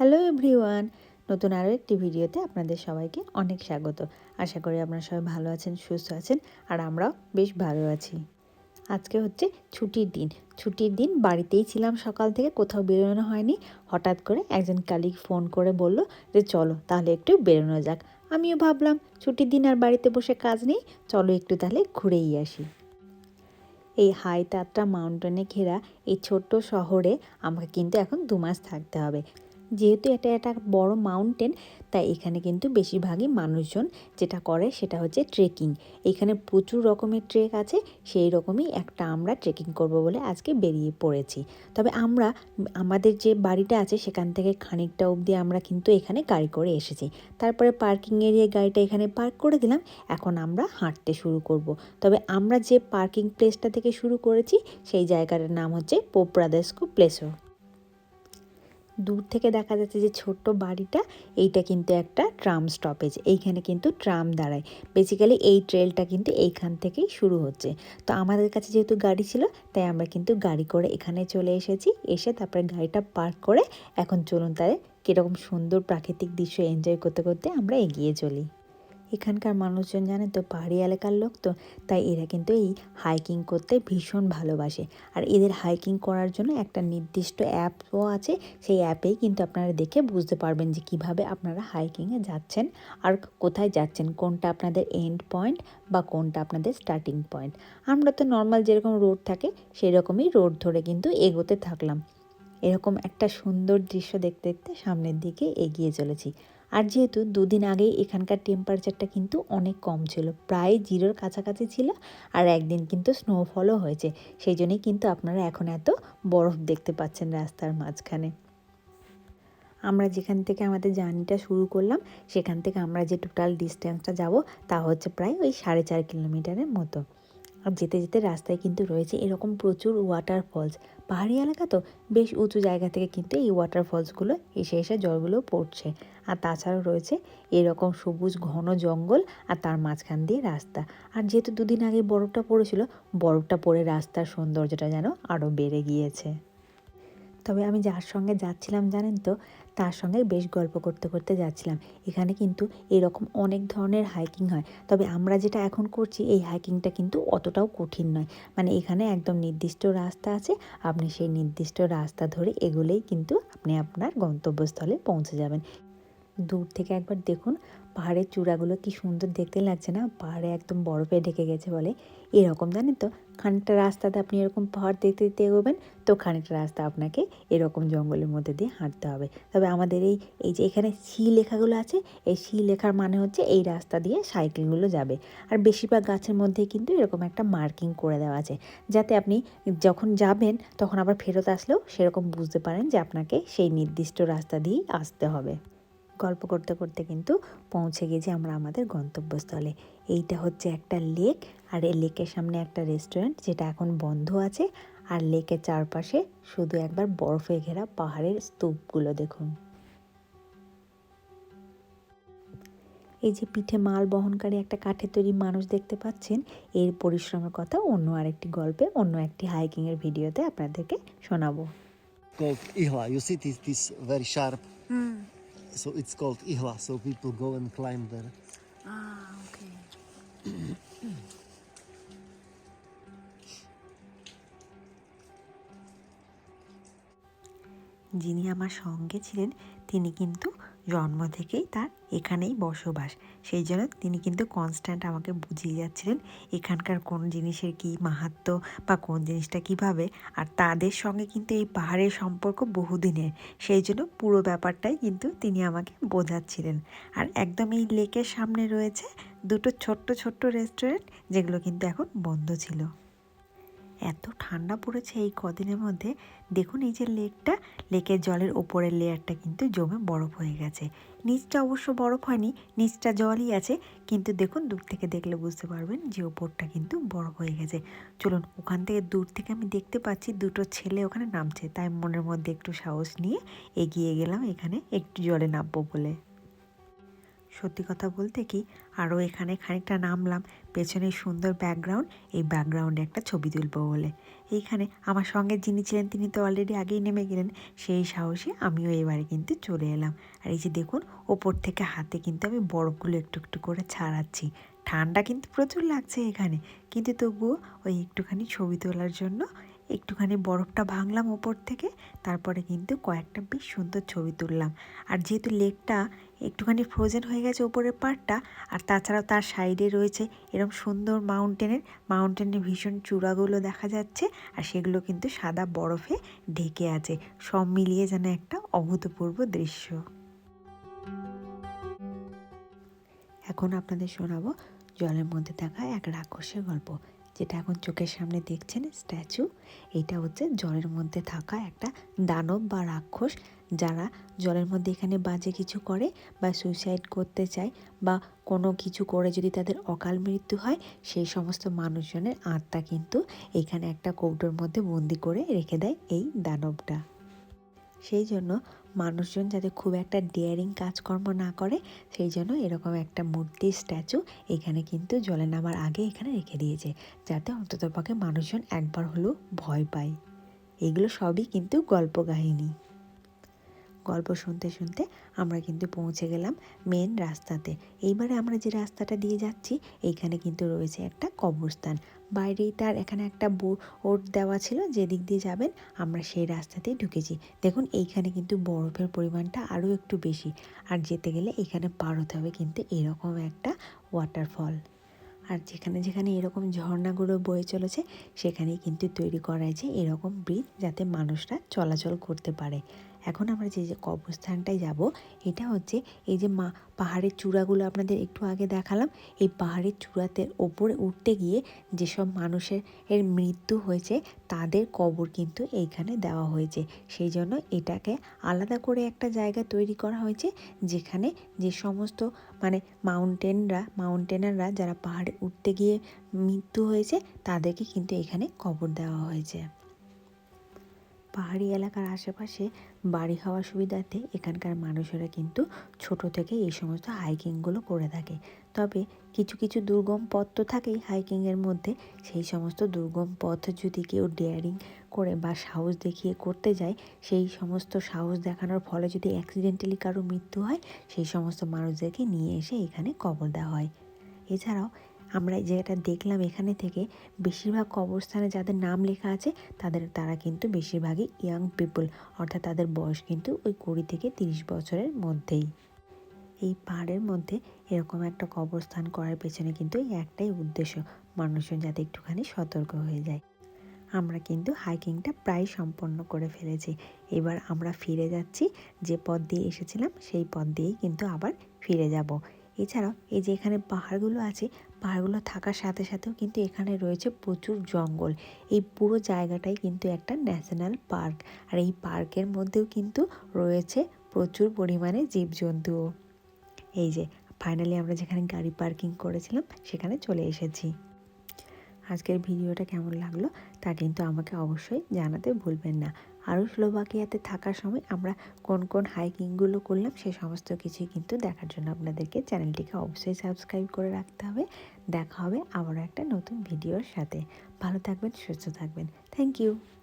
Hello everyone, নতুন আরও একটি ভিডিওতে আপনাদের সবাইকে অনেক স্বাগত। আশা করি আপনারা সবাই ভালো আছেন, সুস্থ আছেন, আর আমরাও বেশ ভালো আছি। আজকে হচ্ছে ছুটির দিন। ছুটির দিন বাড়িতেই ছিলাম সকাল থেকে, কোথাও বেরোনো হয়নি। হঠাৎ করে একজন কালিক ফোন করে বলল যে, চলো তাহলে একটু বেরোনো যাক। আমিও ভাবলাম, ছুটির দিন আর বাড়িতে বসে কাজ নেই, চলো একটু তাহলে ঘুরেই আসি। এই হাই তাত্রা মাউন্টেনে ঘেরা এই ছোট্ট শহরে আমাকে কিন্তু এখন দু মাস থাকতে হবে। যেহেতু এটা একটা বড় মাউন্টেন তাই এখানে কিন্তু বেশিরভাগই মানুষজন যেটা করে সেটা হচ্ছে ট্রেকিং এখানে প্রচুর রকমের ট্রেক আছে, সেই রকমই একটা আমরা ট্রেকিং করব বলে আজকে বেরিয়ে পড়েছি। তবে আমরা, আমাদের যে বাড়িটা আছে সেখান থেকে খানিকটা অবধি আমরা কিন্তু এখানে গাড়ি করে এসেছি। তারপরে পার্কিং এরিয়ায় গাড়িটা এখানে পার্ক করে দিলাম, এখন আমরা হাঁটতে শুরু করব। তবে আমরা যে পার্কিং প্লেসটা থেকে শুরু করেছি, সেই জায়গাটার নাম হচ্ছে পোপ্রাদেস্কো প্লেসো দূর থেকে দেখা যাচ্ছে যে ছোট্ট বাড়িটা, এইটা কিন্তু একটা ট্রাম স্টপেজ এইখানে কিন্তু ট্রাম দাঁড়ায়। বেসিক্যালি এই ট্রেলটা কিন্তু এইখান থেকেই শুরু হচ্ছে। তো আমাদের কাছে যেহেতু গাড়ি ছিল, তাই আমরা কিন্তু গাড়ি করে এখানে চলে এসেছি। এসে তারপরে গাড়িটা পার্ক করে এখন চলুন তাদের কীরকম সুন্দর প্রাকৃতিক দৃশ্য এনজয় করতে করতে আমরা এগিয়ে চলি। এখানকার মানুষজন জানে তো, পাহাড়ি এলাকার লোক তো, তাই এরা কিন্তু এই হাইকিং করতে ভীষণ ভালোবাসে। আর এদের হাইকিং করার জন্য একটা নির্দিষ্ট অ্যাপও আছে, সেই অ্যাপেই কিন্তু আপনারা দেখে বুঝতে পারবেন যে কীভাবে আপনারা হাইকিংয়ে যাচ্ছেন আর কোথায় যাচ্ছেন, কোনটা আপনাদের এন্ড পয়েন্ট বা কোনটা আপনাদের স্টার্টিং পয়েন্ট আমরা তো নর্মাল যেরকম রোড থাকে সেই রকমই রোড ধরে কিন্তু এগোতে থাকলাম। এরকম একটা সুন্দর দৃশ্য দেখতে দেখতে সামনের দিকে এগিয়ে চলেছি। আর যেহেতু দুদিন আগেই এখানকার টেম্পারেচারটা কিন্তু অনেক কম ছিল, প্রায় জিরোর কাছাকাছি ছিল আর একদিন কিন্তু স্নোফলও হয়েছে। সেই জন্যই কিন্তু আপনারা এখন এত বরফ দেখতে পাচ্ছেন রাস্তার মাঝখানে। আমরা যেখান থেকে আমাদের জার্নিটা শুরু করলাম, সেখান থেকে আমরা যে টোটাল ডিস্টেন্সটা যাব, তা হচ্ছে প্রায় ওই সাড়ে চার কিলোমিটারের মতো। আর যেতে যেতে রাস্তায় কিন্তু রয়েছে এরকম প্রচুর ওয়াটারফলস পাহাড়ি এলাকা তো, বেশ উঁচু জায়গা থেকে কিন্তু এই ওয়াটারফলসগুলো এসে এসে জলগুলো পড়ছে। আর তাছাড়াও রয়েছে এরকম সবুজ ঘন জঙ্গল আর তার মাঝখান দিয়ে রাস্তা। আর যেহেতু দুদিন আগে বরফটা পড়েছিল, বরফটা পড়ে রাস্তার সৌন্দর্যটা যেন আরও বেড়ে গিয়েছে। তবে আমি যার সঙ্গে যাচ্ছিলাম জানেন তো, তার সঙ্গে বেশ গল্প করতে করতে যাচ্ছিলাম। এখানে কিন্তু এরকম অনেক ধরনের হাইকিং হয়। তবে আমরা যেটা এখন করছি, এই হাইকিংটা কিন্তু অতটাও কঠিন নয়। মানে এখানে একদম নির্দিষ্ট রাস্তা আছে, আপনি সেই নির্দিষ্ট রাস্তা ধরে এগুলেই কিন্তু আপনি আপনার গন্তব্যস্থলে পৌঁছে যাবেন। দূর থেকে একবার দেখুন, পাহাড়ের চূড়াগুলো কি সুন্দর দেখতে লাগছে না? পাহাড়ে একদম বরফে ঢেকে গেছে বলে। এরকম, জানেন তো? খানিকটা রাস্তাতে আপনি এরকম পাহাড় দেখতে দেখতে এগোবেন, তো খানিকটা রাস্তা আপনাকে এরকম জঙ্গলের মধ্যে দিয়ে হাঁটতে হবে। তবে আমাদের এই এই যে এখানে সি লেখাগুলো আছে, এই সি লেখার মানে হচ্ছে এই রাস্তা দিয়ে সাইকেলগুলো যাবে। আর বেশিরভাগ গাছের মধ্যে কিন্তু এরকম একটা মার্কিং করে দেওয়া আছে, যাতে আপনি যখন যাবেন, তখন আবার ফেরত আসলেও সেরকম বুঝতে পারেন যে আপনাকে সেই নির্দিষ্ট রাস্তা দিয়েই আসতে হবে। গল্প করতে করতে কিন্তু পৌঁছে গেছি আমরা আমাদের গন্তব্যস্থলে এইটা হচ্ছে একটা লেক আর এই লেকের সামনে একটা রেস্টুরেন্ট যেটা এখন বন্ধ আছে আর লেকের চারপাশে শুধু একবার বরফে ঘেরা পাহাড়ের স্তূপগুলো দেখুন এই যে পিঠে মাল বহনকারী একটা কাঠের তৈরি মানুষ দেখতে পাচ্ছেন এর পরিশ্রমের কথা অন্য আরেকটি গল্পে অন্য একটি হাইকিংয়ের ভিডিওতে আপনাদেরকে শোনাবো ihla. You see this, this very sharp. So it's called ihla. So people go and climb there. Ah, okay. যিনি আমার সঙ্গে ছিলেন তিনি কিন্তু জন্ম থেকেই তার এখানেই বসবাস। সেই জন্য তিনি কিন্তু কনস্ট্যান্ট আমাকে বুঝিয়ে যাচ্ছিলেন এখানকার কোন জিনিসের কী মাহাত্ম বা কোন জিনিসটা কীভাবে। আর তাদের সঙ্গে কিন্তু এই পাহাড়ের সম্পর্ক বহুদিনের। সেই জন্য পুরো ব্যাপারটাই কিন্তু তিনি আমাকে বোঝাচ্ছিলেন। আর একদম এই লেকের সামনে রয়েছে দুটো ছোট্ট ছোট্ট রেস্টুরেন্ট যেগুলো কিন্তু এখন বন্ধ ছিল। এত ঠান্ডা পড়েছে এই কদিনের মধ্যে। দেখুন এই যে লেকটা, লেকের জলের ওপরের লেয়ারটা কিন্তু জমে বরফ হয়ে গেছে। নিচটা অবশ্য বরফ হয়নি, নিচটা জলই আছে, কিন্তু দেখুন দূর থেকে দেখলে বুঝতে পারবেন যে ওপরটা কিন্তু বরফ হয়ে গেছে। চলুন, ওখান থেকে দূর থেকে আমি দেখতে পাচ্ছি দুটো ছেলে ওখানে নামছে, তাই মনের মধ্যে একটু সাহস নিয়ে এগিয়ে গেলাম এখানে একটু জলে নামবো বলে। সত্যি কথা বলতে কি, আরও এখানে খানিকটা নামলাম। পেছনে সুন্দর ব্যাকগ্রাউন্ড এই ব্যাকগ্রাউন্ডে একটা ছবি তুলবো বলে। এইখানে আমার সঙ্গে যিনি ছিলেন, তিনি তো অলরেডি আগেই নেমে গেলেন। সেই সাহসে আমিও এবারে কিন্তু চলে এলাম। আর এই যে দেখুন, ওপর থেকে হাতে কিন্তু আমি বরফগুলো একটু একটু করে ছাড়াচ্ছি। ঠান্ডা কিন্তু প্রচুর লাগছে এখানে। কিন্তু তবুও ওই একটুখানি ছবি তোলার জন্য একটুখানি বরফটা ভাঙলাম ওপর থেকে, তারপরে কিন্তু কয়েকটা বেশ সুন্দর ছবি তুললাম। আর যেহেতু লেকটা একটুখানি ফ্রোজেন হয়ে গেছে ওপরের পার্টটা আর তাছাড়াও তার সাইডে রয়েছে এরকম সুন্দর মাউন্টেনের মাউন্টেনের ভীষণ চূড়াগুলো দেখা যাচ্ছে, আর সেগুলো কিন্তু সাদা বরফে ঢেকে আছে। সব মিলিয়ে যেন একটা অভূতপূর্ব দৃশ্য। এখন আপনাদের শোনাবো জলের মধ্যে থাকা এক রাক্ষসের গল্প। যেটা এখন চোখের সামনে দেখছেন, স্ট্যাচু, এটা হচ্ছে জলের মধ্যে থাকা একটা দানব বা রাক্ষস যারা জলের মধ্যে এখানে বাজে কিছু করে বা সুইসাইড করতে চায় বা কোনো কিছু করে যদি তাদের অকাল মৃত্যু হয়, সেই সমস্ত মানুষজনের আত্মা কিন্তু এখানে একটা কৌটোর মধ্যে বন্দি করে রেখে দেয় এই দানবটা। সেই জন্য মানুষজন যাতে খুব একটা ডেয়ারিং কাজকর্ম না করে, সেই জন্য এরকম একটা মূর্তি স্ট্যাচু এখানে কিন্তু জলে নামার আগে এখানে রেখে দিয়েছে, যাতে অন্ততপক্ষে মানুষজন একবার হলেও ভয় পায়। এগুলো সবই কিন্তু গল্প কাহিনী। গল্প শুনতে শুনতে আমরা কিন্তু পৌঁছে গেলাম মেন রাস্তাতে। এইবারে আমরা যে রাস্তাটা দিয়ে যাচ্ছি, এইখানে কিন্তু রয়েছে একটা কবরস্থান। বাইরেই তার এখানে একটা বোর্ড দেওয়া ছিল, যেদিক দিয়ে যাবেন আমরা সেই রাস্তাতেই ঢুকেছি। দেখুন, এইখানে কিন্তু বরফের পরিমাণটা আরও একটু বেশি। আর যেতে গেলে এখানে পার হতে হবে কিন্তু এরকম একটা ওয়াটারফল আর যেখানে যেখানে এরকম ঝর্ণাগুলো বয়ে চলেছে, সেখানেই কিন্তু তৈরি করা হয়েছে এরকম ব্রিজ যাতে মানুষরা চলাচল করতে পারে। এখন আমরা যে যে কবরস্থানটায় যাব, এটা হচ্ছে এই যে মা, পাহাড়ের চূড়াগুলো আপনাদের একটু আগে দেখালাম। এই পাহাড়ের চূড়াতে ওপরে উঠতে গিয়ে যেসব মানুষের এর মৃত্যু হয়েছে, তাদের কবর কিন্তু এইখানে দেওয়া হয়েছে। সেই জন্য এটাকে আলাদা করে একটা জায়গা তৈরি করা হয়েছে, যেখানে যে সমস্ত মানে মাউন্টেনরা, মাউন্টেনাররা যারা পাহাড়ে উঠতে গিয়ে মৃত্যু হয়েছে, তাদেরকে কিন্তু এখানে কবর দেওয়া হয়েছে। পাহাড়ি এলাকার আশেপাশে বাড়ি হওয়ার সুবিধাতে এখানকার মানুষেরা কিন্তু ছোট থেকে এই সমস্ত হাইকিংগুলো করে থাকে। তবে কিছু কিছু দুর্গম পথ তো থাকেই হাইকিংয়ের মধ্যে। সেই সমস্ত দুর্গম পথ যদি কেউ ডেয়ারিং করে বা সাহস দেখিয়ে করতে যায়, সেই সমস্ত সাহস দেখানোর ফলে যদি অ্যাক্সিডেন্টালি কারও মৃত্যু হয়, সেই সমস্ত মানুষদেরকে নিয়ে এসে এখানে কবর দেওয়া হয়। এছাড়াও আমরা যেটা দেখলাম এখানে থেকে, বেশিরভাগ কবরস্থানে যাদের নাম লেখা আছে, তাদের, তারা কিন্তু বেশিরভাগই ইয়াং পিপল অর্থাৎ তাদের বয়স কিন্তু ওই কুড়ি থেকে তিরিশ বছরের মধ্যেই। এই পাহাড়ের মধ্যে এরকম একটা কবরস্থান করার পেছনে কিন্তু এই একটাই উদ্দেশ্য, মানুষজন যাতে একটুখানি সতর্ক হয়ে যায়। আমরা কিন্তু হাইকিংটা প্রায় সম্পন্ন করে ফেলেছি। এবার আমরা ফিরে যাচ্ছি, যে পথ দিয়ে এসেছিলাম, সেই পথ দিয়েই কিন্তু আবার ফিরে যাব। এছাড়াও এই যে এখানে পাহাড়গুলো আছে পাহাড়গুলো থাকার সাথে সাথেও কিন্তু এখানে রয়েছে প্রচুর জঙ্গল। এই পুরো জায়গাটাই কিন্তু একটা ন্যাশনাল পার্ক আর এই পার্কের মধ্যেও কিন্তু রয়েছে প্রচুর পরিমাণে জীবজন্তুও। এই যে ফাইনালি আমরা যেখানে গাড়ি পার্কিং করেছিলাম সেখানে চলে এসেছি। আজকের ভিডিওটা কেমন লাগল? তা কিন্তু আমাকে অবশ্যই জানাতে ভুলবেন না। আরও স্লোভাকিয়াতে থাকার সময় আমরা কোন কোন হাইকিংগুলো করলাম সে সমস্ত কিছুই কিন্তু দেখার জন্য আপনাদেরকে চ্যানেলটিকে অবশ্যই সাবস্ক্রাইব করে রাখতে হবে। দেখা হবে আবারও একটা নতুন ভিডিওর সাথে। ভালো থাকবেন, সুস্থ থাকবেন। Thank you.